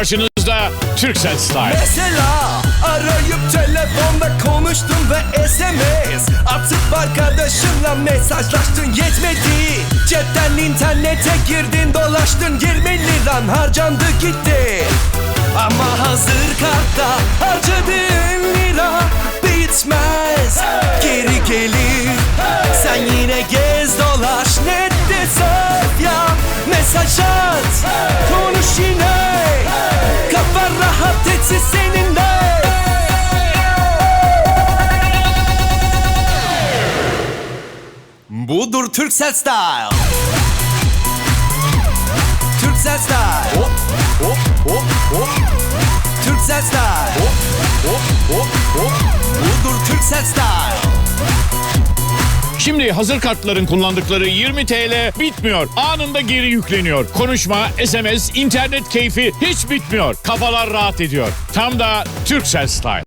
Karşınızda Türksel Style. Mesela arayıp telefonda konuştun ve SMS Atıp arkadaşınla mesajlaştın yetmedi. Cepten internete girdin dolaştın 20 liran harcandı gitti. Ama hazır kartta harcadığın lira bitmez. Geri gelir sen yine gez dolaş. Nette surf yap Mesaj at. Konuş yine etsin seninle. Budur Türksel Style. Türksel Style. Hop hop hop hop. Türksel Style. Hop hop hop hop. Budur Türksel Style Şimdi hazır kartların kullandıkları 20 TL bitmiyor. Anında geri yükleniyor. Konuşma, SMS, internet keyfi hiç bitmiyor. Kafalar rahat ediyor. Tam da Türksel Style.